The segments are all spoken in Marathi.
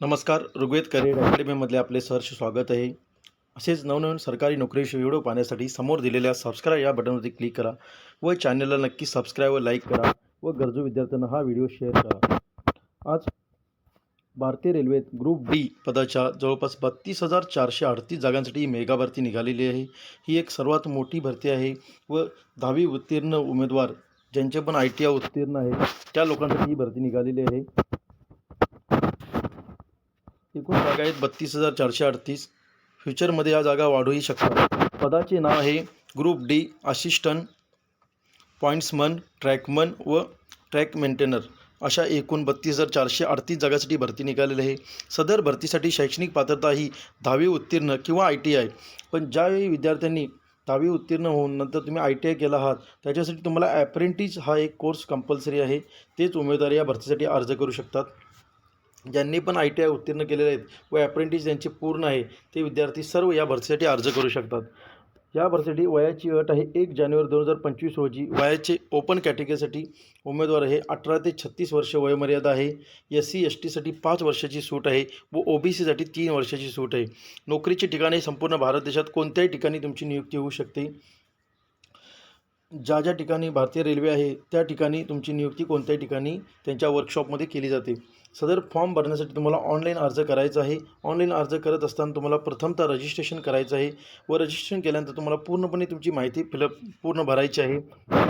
नमस्कार ऋग्वेद करिअर अकॅडमीमधले आपले सहर्ष स्वागत आहे. असेच नवनवीन सरकारी नोकरीविषयी व्हिडिओ पाहण्यासाठी समोर दिलेल्या सबस्क्राईब या बटनवरती क्लिक करा व चॅनलला नक्की सबस्क्राईब व लाईक करा व गरजू विद्यार्थ्यांना हा व्हिडिओ शेअर करा. आज भारतीय रेल्वेत ग्रुप डी पदाच्या जवळपास बत्तीस हजार चारशे अडतीस जागांसाठी ही मेगा भरती निघालेली आहे. ही एक सर्वात मोठी भरती आहे व दहावी उत्तीर्ण उमेदवार ज्यांचे पण आय टी आय उत्तीर्ण आहे त्या लोकांसाठी ही भरती निघालेली आहे एकूण जागा आहेत बत्तीस हजार चारशे अडतीस. फ्युचरमध्ये या जागा वाढूही शकतात. पदाचे नाव आहे group D assistant pointsman trackman व ट्रॅक मेंटेनर. अशा एकूण बत्तीस हजार चारशे अडतीस जागासाठी भरती निघालेली आहे. सदर भरतीसाठी शैक्षणिक पात्रता ही दहावी उत्तीर्ण किंवा आय टी आय. पण ज्यावेळी विद्यार्थ्यांनी दहावी उत्तीर्ण होऊन नंतर तुम्ही आय टी आय केला आहात त्याच्यासाठी तुम्हाला ॲप्रेंटिस हा एक कोर्स कंपल्सरी आहे. तेच उमेदवार या भरतीसाठी अर्ज करू शकतात. ज्यांनी पण आय टी आय उत्तीर्ण केलेले आहेत व ॲप्रेंटिस ज्यांचे पूर्ण आहे ते विद्यार्थी सर्व या भरतीसाठी अर्ज करू शकतात. या भरतीसाठी वयाची अट आहे एक जानेवारी दोन हजार पंचवीस रोजी. वयाचे ओपन कॅटेगरीसाठी उमेदवार हे अठरा ते छत्तीस वर्ष वयोमर्यादा आहे. एस सी एस टीसाठी पाच वर्षाची सूट आहे व ओ बी सीसाठी तीन वर्षाची सूट आहे. नोकरीची ठिकाणे संपूर्ण भारत देशात कोणत्याही ठिकाणी तुमची नियुक्ती होऊ शकते. ज्या ज्या ठिकाणी भारतीय रेल्वे आहे त्या ठिकाणी तुमची नियुक्ती कोणत्याही ठिकाणी त्यांच्या वर्कशॉपमध्ये केली जाते. सदर फॉर्म भरण्यासाठी तुम्हाला ऑनलाईन अर्ज करायचा आहे. ऑनलाईन अर्ज करत असताना तुम्हाला प्रथमतः रजिस्ट्रेशन करायचं आहे व रजिस्ट्रेशन केल्यानंतर तुम्हाला पूर्णपणे तुमची माहिती फिलअप पूर्ण भरायची आहे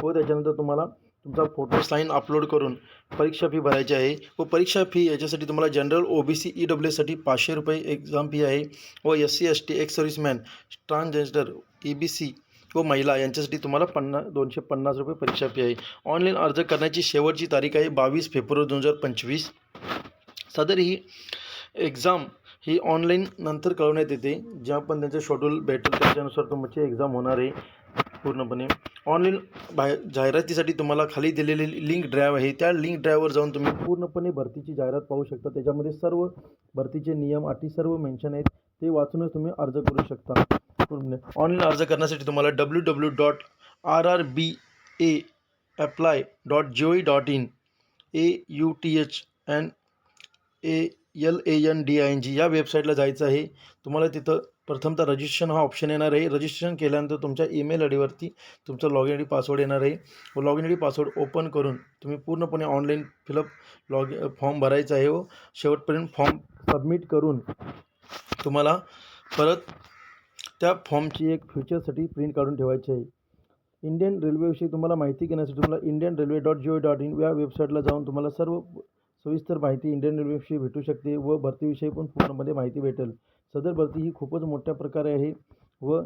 व त्याच्यानंतर तुम्हाला तुमचा फोटो साईन अपलोड करून परीक्षा फी भरायची आहे व परीक्षा फी याच्यासाठी तुम्हाला general O B C E डब्ल्यूसाठी पाचशे रुपये एक्झाम फी आहे व S C S T ex serviceman transgender E B C व महिला यांच्यासाठी तुम्हाला पन्नास दोनशे पन्नास रुपये परीक्षा फी आहे. ऑनलाईन अर्ज करण्याची शेवटची तारीख आहे बावीस फेब्रुवारी दोन हजार पंचवीस. सदर ही एक्झाम ही ऑनलाईन नंतर कळवण्यात येते. ज्या पण त्यांचं शेड्यूल भेटेल त्याच्यानुसार तुमची एक्झाम होणार आहे पूर्णपणे. ऑनलाईन बाहेर जाहिरातीसाठी तुम्हाला खाली दिलेली लिंक ड्राईव्ह आहे. त्या लिंक ड्रायवर जाऊन तुम्ही पूर्णपणे भरतीची जाहिरात पाहू शकता. त्याच्यामध्ये सर्व भरतीचे नियम अटी सर्व मेन्शन आहेत. ते वाचूनच तुम्ही अर्ज करू शकता. ऑनलाईन अर्ज करण्यासाठी तुम्हाला W W dot R R B A apply dot G O dot in A U T H N A L A N D I N G या वेबसाईटला जायचं आहे. तुम्हाला तिथं प्रथमतः रजिस्ट्रेशन हा ऑप्शन येणार आहे. रजिस्ट्रेशन केल्यानंतर तुमच्या ईमेल आय डीवरती तुमचा log in I D password येणार आहे. व log in I D password open करून तुम्ही पूर्णपणे ऑनलाईन फिलअप लॉग फॉर्म भरायचा आहे. व शेवटपर्यंत फॉर्म सबमिट करून तुम्हाला परत त्या फॉर्मची एक फ्युचरसाठी प्रिंट काढून ठेवायची आहे. इंडियन रेल्वेविषयी तुम्हाला माहिती घेण्यासाठी तुम्हाला Indian railway dot G O dot in या वेबसाईटला जाऊन तुम्हाला सर्व सविस्तर माहिती इंडियन रेल्वेविषयी भेटू शकते व भरतीविषयी पण पूर्णमध्ये माहिती भेटेल. सदर भरती ही खूपच मोठ्या प्रकारे आहे व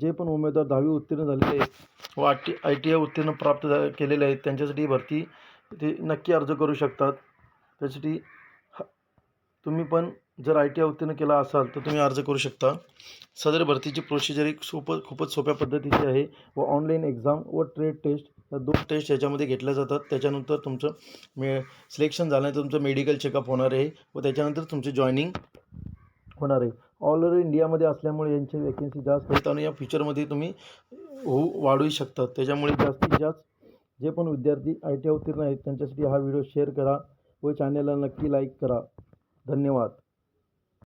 जे पण उमेदवार दहावी उत्तीर्ण झालेले आहेत व I T I T I उत्तीर्ण प्राप्त झा केलेले आहेत त्यांच्यासाठी भरती ते नक्की अर्ज करू शकतात. त्यासाठी ह तुम्ही पण जर आय टी आय उत्तीर्ण केला असाल तर तुम्ही अर्ज करू शकता. सदर भरतीची प्रोसिजर एक सोपं खूपच सोप्या पद्धतीची आहे व ऑनलाईन एक्झाम व ट्रेड टेस्ट या दोन टेस्ट याच्यामध्ये घेतल्या जातात. त्याच्यानंतर तुमचं मे सिलेक्शन झाल्यानंतर तुमचं मेडिकल चेकअप होणार आहे व त्याच्यानंतर तुमचे जॉईनिंग होणार आहे. ऑल ओव्हर इंडियामध्ये असल्यामुळे यांची वॅकन्सी जास्त आहेत आणि या फ्युचरमध्ये तुम्ही होऊ वाढूही शकतात त्याच्यामुळे जास्तीत जास्त जे पण विद्यार्थी आय टी आय उत्तीर्ण आहेत त्यांच्यासाठी हा व्हिडिओ शेअर करा व चॅनलला नक्की लाईक करा. धन्यवाद.